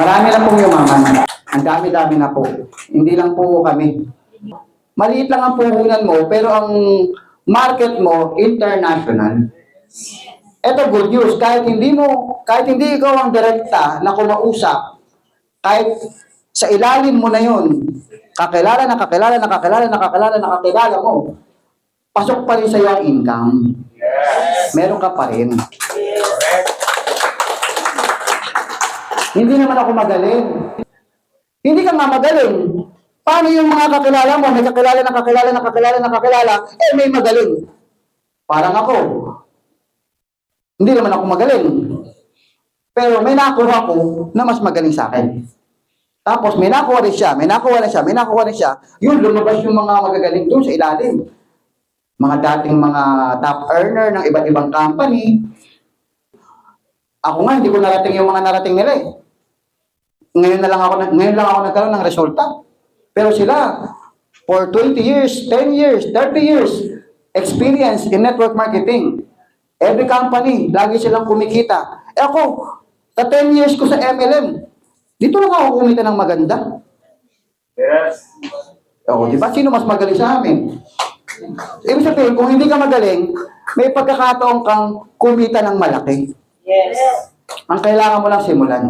Marami na pong yumaman. Ang dami-dami na po. Hindi lang po kami. Maliit lang ang puhunan mo, pero ang market mo, international. Ito good news. Kahit hindi mo, kahit hindi ikaw ang direkta na kumausap, kahit sa ilalim mo na yun, kakilala na kakilala na kakilala na kakilala na kakilala mo, pasok pa rin sa'yo ang income. Meron ka pa rin. Hindi naman ako magaling. Hindi ka nga magaling. Paano yung mga kakilala mo, may kakilala na kakilala na kakilala na kakilala, eh may magaling. Parang ako. Hindi naman ako magaling. Pero may nakuha ko na mas magaling sa akin. Tapos may nakuha rin siya, may nakuha rin siya, may nakuha rin siya. Yun, lumabas yung mga magagaling doon sa ilalim. Mga dating mga top earner ng iba't ibang company. Ako nga, hindi ko narating yung mga narating nila eh. Ngayon na lang ako, ngayon lang ako nagkaroon ng resulta. Pero sila, for 20 years, 10 years, 30 years, experience in network marketing. Every company, lagi silang kumikita. Eh ako, sa 10 years ko sa MLM, dito lang ako kumita ng maganda. Yes. O, di ba? Sino mas magaling sa amin? Ibig sabihin, kung hindi ka magaling, may pagkakataon kang kumita ng malaki. Yes. Ang kailangan mo lang simulan.